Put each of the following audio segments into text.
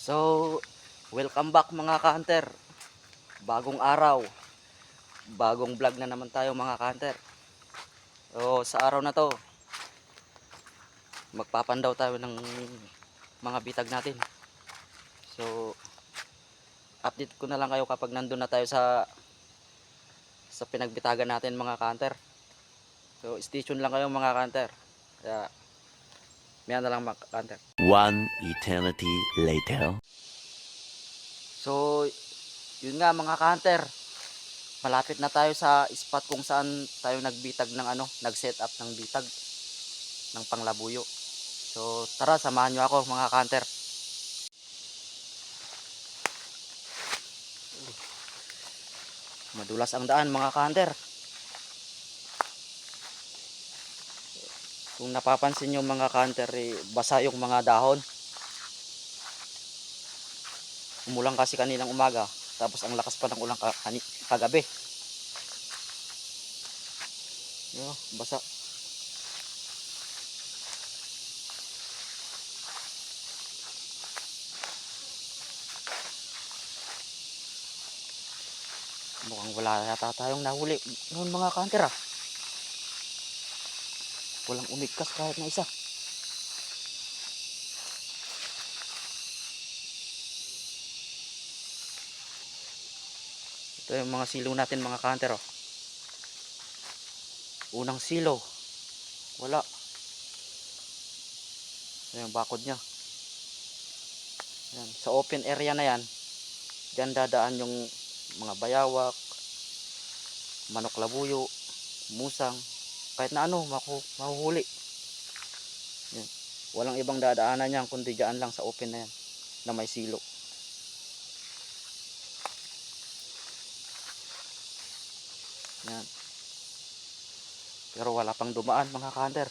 So, welcome back mga ka-hunter. Bagong araw. Bagong vlog na naman tayo mga ka-hunter. So, sa araw na to, magpapandaw tayo ng mga bitag natin. So, update ko na lang kayo kapag nandun na tayo sa sa pinagbitagan natin mga ka-hunter. So, stay tuned lang kayo mga ka-hunter. Kaya, maya na lang ka-hunter. One eternity later. So, yun nga mga ka-hunter. Malapit na tayo sa spot kung saan tayo nagbitag ng ano, nag-set up ng bitag ng panglabuyo. So, tara samahan nyo ako mga ka-hunter. Madulas ang daan mga ka-hunter. Kung napapansin nyo mga ka-hunter, eh, basa yung mga dahon. Umulang kasi kaninang umaga tapos ang lakas pa ng ulang kagabi. Yo, basa. Mukhang wala yata tayong nahuli noon mga kanter ah walang umigkas kahit na isa Ito yung mga silo natin mga kanter oh. Unang silo. Wala. Ito yung bakod niya. Yan. Sa open area na yan, dyan dadaan yung mga bayawak, manok labuyo, musang, kahit na ano, mahuhuli. Yan. Walang ibang dadaanan yan, kundi dyan lang sa open na yan, na may silo. Yan. Pero wala pang dumaan mga ka-hunter.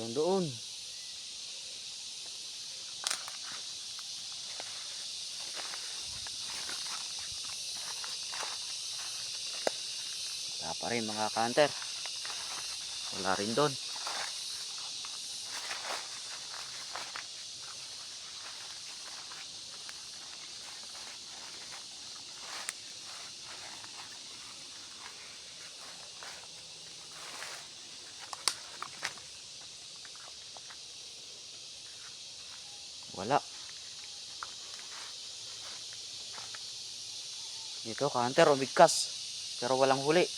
Hanggang doon. Wala pa rin mga ka-hunter. Wala rin doon. Wala. Dito, counter, umigkas. Pero walang huli.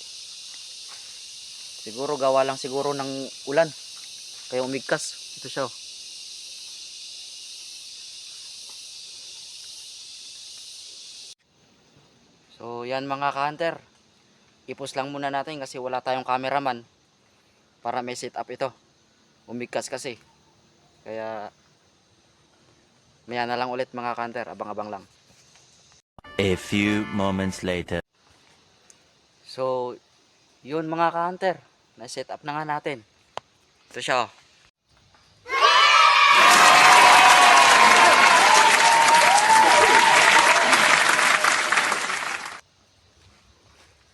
Siguro gawa lang siguro ng ulan. Kaya umigkas. Ito siya. oh. So yan mga ka-hunter. Ipos lang muna natin kasi wala tayong cameraman. Para may setup ito. Umigkas kasi. Kaya maya na lang ulit mga ka-hunter. Abang-abang lang. A few moments later. So, yun mga ka-hunter. Na-set up na nga natin. Ito siya. oh.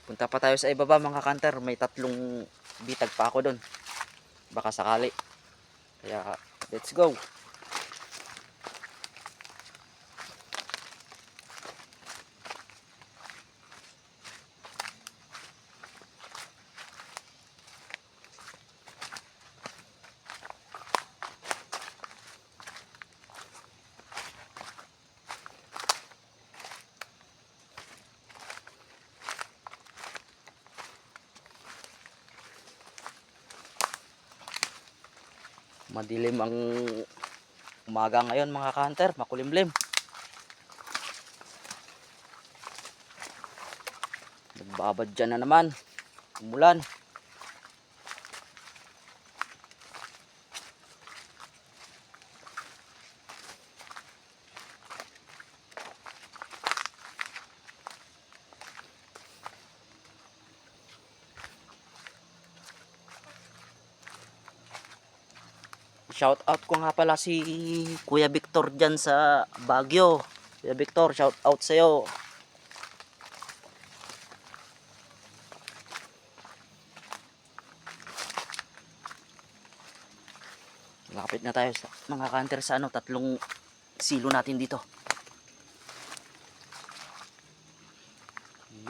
Punta pa tayo sa ibaba mga ka-hunter. May tatlong bitag pa ako doon. Baka sakali. Kaya, let's go. Madilim ang umaga ngayon mga ka-hunter. Makulimlim. Nagbabad dyan na naman. Umulan. Shout out ko nga pala si Kuya Victor dyan sa Baguio. Kuya Victor, shout out sa'yo. Malapit na tayo sa mga kanter sa ano, tatlong silo natin dito.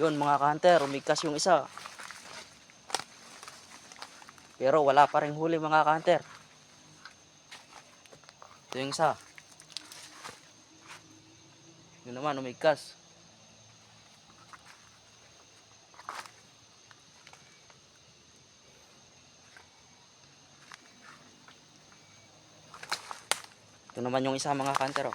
Yun mga kanter, umigkas yung isa. Pero wala pa rin huli mga kanter. Ito yung isa. Yun naman, umigkas. Ito naman yung isa mga kanter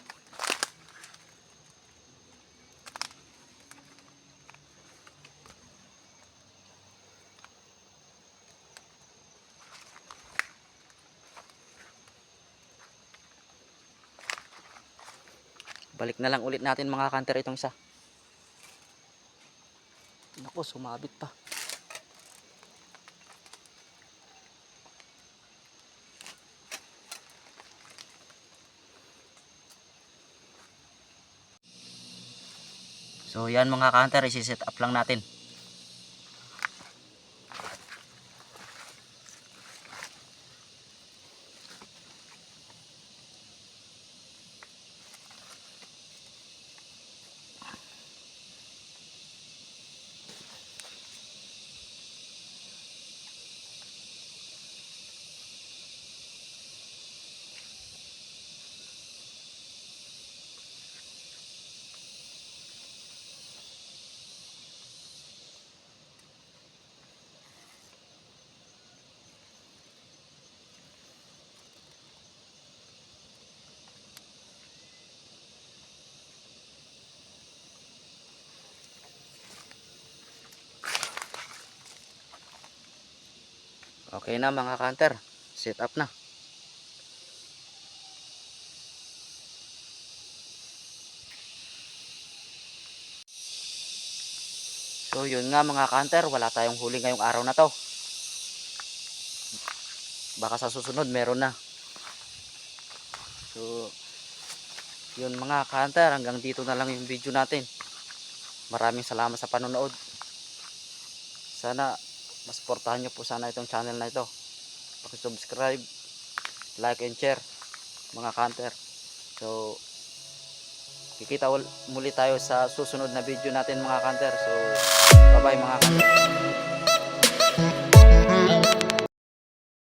Balik na lang ulit natin mga kanter itong isa. Naku, sumabit pa. So yan mga kanter, isi-set up lang natin. Okay na mga kanter, set up na. So yun nga mga kanter, wala tayong huli ngayong araw na to. Baka sa susunod meron na. So yun mga kanter, hanggang dito na lang yung video natin. Maraming salamat sa panonood. Sana mas portahan nyo po sana itong channel na ito. Paki-subscribe, like and share mga kanter. So kikita ul- muli tayo sa susunod na video natin mga kanter. So bye bye mga kanter.